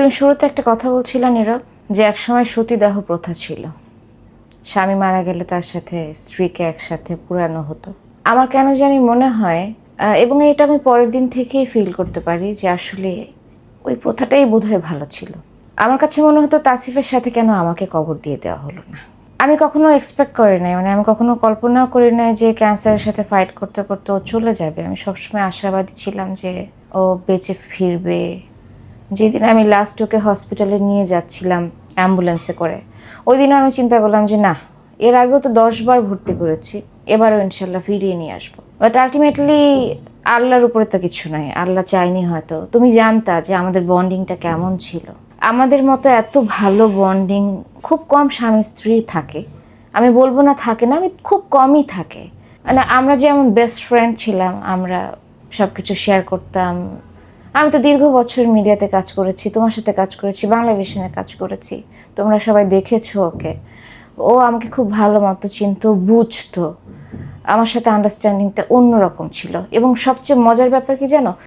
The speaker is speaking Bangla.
তুমি শুরুতে একটা কথা বলছিলে নীরব, যে একসময় সতীদাহ প্রথা ছিল। স্বামী মারা গেলে তার সাথে স্ত্রীকে একসাথে পুরানো হতো। আমার কেন জানি মনে হয় এবং এটা আমি পরের দিন থেকেই ফিল করতে পারি যে আসলে ওই প্রথাটাই বোধহয় ভালো ছিল। আমার কাছে মনে হতো তাসিফের সাথে কেন আমাকে কবর দিয়ে দেওয়া হলো না। আমি কখনো এক্সপেক্ট করি নাই মানে আমি কখনো কল্পনাও করি নাই যে ক্যান্সারের সাথে ফাইট করতে করতে ও চলে যাবে। আমি সবসময় আশাবাদী ছিলাম যে ও বেঁচে ফিরবে। যেদিন আমি লাস্ট ওকে হসপিটালে নিয়ে যাচ্ছিলাম অ্যাম্বুলেন্সে করে ওই দিনও আমি চিন্তা করলাম যে না, এর আগেও তো দশবার ভর্তি করেছি, এবারও ইনশাল্লাহ ফিরিয়ে নিয়ে আসব। বাট আলটিমেটলি আল্লাহর উপরে তো কিছু নাই, আল্লাহ চাইনি হয়তো। তুমি জানতা যে আমাদের বন্ডিংটা কেমন ছিল। আমাদের মতো এত ভালো বন্ডিং খুব কম স্বামী স্ত্রী থাকে। আমি বলব না থাকে না, আমি খুব কমই থাকে। মানে আমরা যেমন বেস্ট ফ্রেন্ড ছিলাম, আমরা সব কিছু শেয়ার করতাম আমি তো দীর্ঘ বছর মিডিয়াতে কাজ করেছি, তোমার সাথে কাজ করেছি, বাংলা ভিশনে কাজ করেছি। তোমরা সবাই দেখেছ ওকে। ও আমাকে খুব ভালো মতো চিনত, বুঝতো। আমার সাথে আন্ডারস্ট্যান্ডিংটা অন্যরকম ছিল। এবং সবচেয়ে মজার ব্যাপার কি জানো?